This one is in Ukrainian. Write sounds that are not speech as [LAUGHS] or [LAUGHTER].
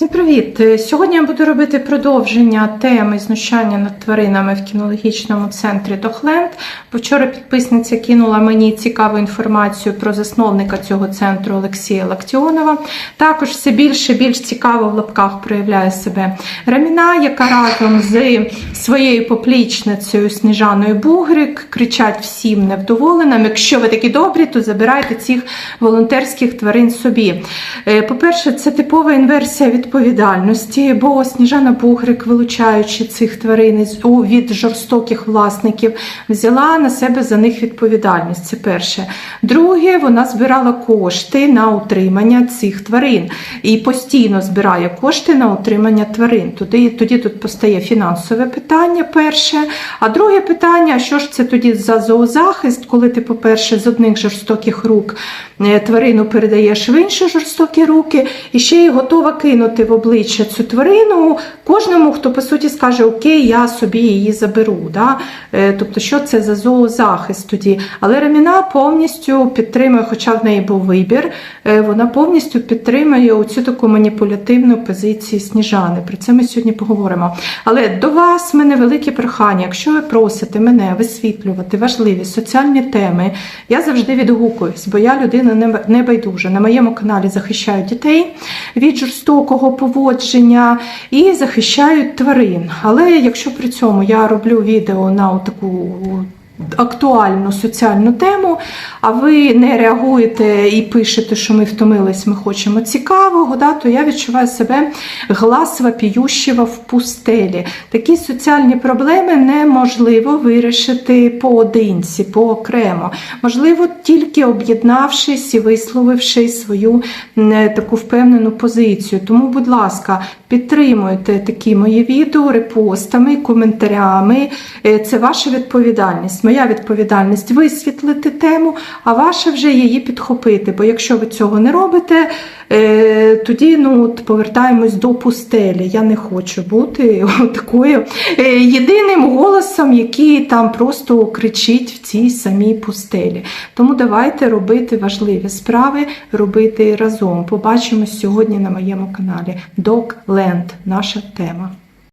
Всім привіт! Е, Сьогодні я буду робити продовження теми знущання над тваринами в кінологічному центрі Дохленд. Вчора підписниця кинула мені цікаву інформацію про засновника цього центру Олексія Лактіонова. Також все більше більш цікаво в лапках проявляє себе Раміна, яка разом з своєю поплічницею Сніжаною Бугрик кричать всім невдоволеним. Якщо ви такі добрі, то забирайте цих волонтерських тварин собі. Е, По-перше, це типова інверсія відповідальності, бо Сніжана Бугрик, вилучаючи цих тварин від жорстоких власників, взяла на себе за них відповідальність. Це перше. Друге, вона збирала кошти на утримання цих тварин і постійно збирає кошти на утримання тварин. Тоді, тоді тут постає фінансове питання перше. А друге питання: що ж це тоді за зоозахист, коли ти, по-перше, з одних жорстоких рук е, тварину передаєш в інші жорстокі руки, і ще й готова кинути в обличчя цю тварину кожному, хто по суті скаже, окей, я собі її заберу. Да? Е, Тобто, що це за зоозахист тоді? Але Реміна повністю підтримує, хоча в неї був вибір, е, вона повністю підтримує оцю таку маніпулятивну позицію Сніжани. Про це ми сьогодні поговоримо. Але до вас в мене велике прохання. Якщо ви просите мене висвітлювати важливі соціальні теми, я завжди відгукуюсь, бо я людина не- небайдужа. На моєму каналі захищають дітей від жорстокого поводження і захищають тварин. Але якщо при цьому я роблю відео на таку актуальну соціальну тему, а ви не реагуєте і пишете, що ми втомились, ми хочемо цікавого, да, то я відчуваю себе глас вопіющого в пустелі. Такі соціальні проблеми неможливо вирішити поодинці, поокремо. Можливо, тільки об'єднавшись і висловивши свою м, таку впевнену позицію. Тому, будь ласка, підтримуйте такі мої відео репостами, коментарями. Е, Це ваша відповідальність. Моя відповідальність висвітлити тему, а ваша вже її підхопити. Бо якщо ви цього не робите, е, тоді ну, повертаємось до пустелі. Я не хочу бути [LAUGHS] такою е, єдиним голосом, який там просто кричить в цій самій пустелі. Тому давайте робити важливі справи, робити разом. Побачимось сьогодні на моєму каналі. Dogland – наша тема.